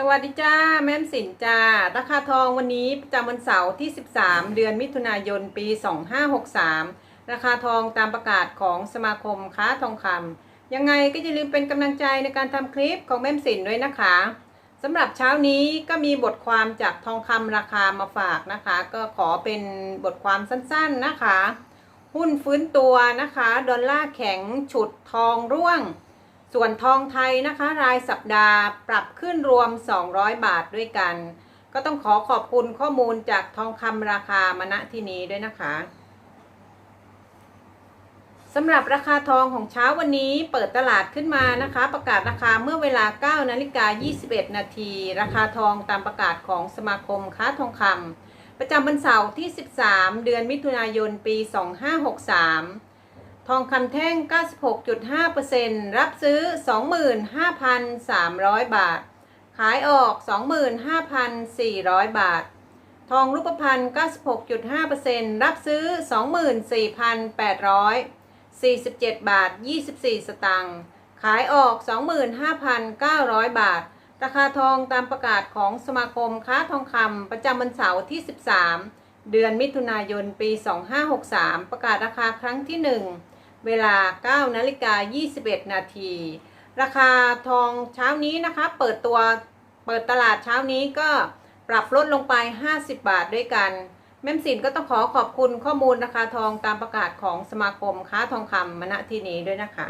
สวัสดีจ้าแม่มสินจ้าราคาทองวันนี้ประจำวันเสาร์ที่ 13 เดือนมิถุนายนปี 2563 ราคาทองตามประกาศของสมาคมค้าทองคำยังไงก็อย่าลืมเป็นกำลังใจในการทำคลิปของแม่มสินด้วยนะคะสำหรับเช้านี้ก็มีบทความจากทองคำราคามาฝากนะคะ ก็ขอเป็นบทความสั้นๆนะคะ หุ้นฟื้นตัวนะคะ ดอลลาร์แข็งฉุดทองร่วง ส่วนทองไทยนะคะ รายสัปดาห์ปรับขึ้นรวม 200 บาทด้วยกัน ก็ต้องขอขอบคุณข้อมูลจากทองคำราคามณที่นี้ด้วยนะคะสำหรับราคาทองของเช้าวันนี้เปิดตลาดขึ้นมานะคะ ประกาศราคาเมื่อเวลา 9นาฬิกา21 นาที ราคาทองตามประกาศของสมาคมค้าทองคำประจำวันเสาร์ที่ 13 เดือนมิถุนายนปี 2563 ทองคำแท่ง 96.5%รับซื้อ 25,300 บาท ขายออก 25,400 บาท ทองรูปพรรณ96.5%รับซื้อ 24,847 บาท 24 สตางค์ขายออก 25,900 บาท ราคาทองตามประกาศของสมาคมค้าทองคำประจำวันเสาร์ที่ 13เดือนมิถุนายน ปี 2563 ประกาศราคาครั้งที่ 1 เวลา9นาฬิกา21 นาที ราคาทองเช้านี้นะคะ เปิดตัวเปิดตลาดเช้านี้ก็ปรับลดลงไป 50 บาทด้วยกัน แม่มสินก็ต้องขอขอบคุณข้อมูลราคาทองตามประกาศของสมาคมค้าทองคำมณที่นี้ด้วยนะคะ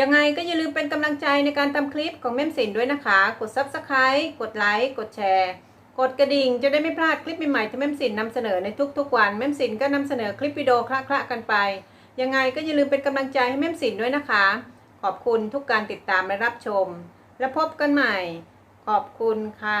ยังไงก็อย่าลืมเป็นกำลังใจในการทำคลิปของแม่มสินด้วยนะคะ กด Subscribe กดไลค์กดแชร์ กดกระดิ่งจะได้ไม่พลาดคลิปใหม่ๆที่แม่มสินนำเสนอในทุกๆวันแม่มสินก็นำเสนอคลิปวิดีโอคละๆกันไป ยังไงก็อย่าลืมเป็นกำลังใจให้แม่มสินด้วยนะคะ ขอบคุณทุกการติดตามและรับชม และพบกันใหม่ ขอบคุณค่ะ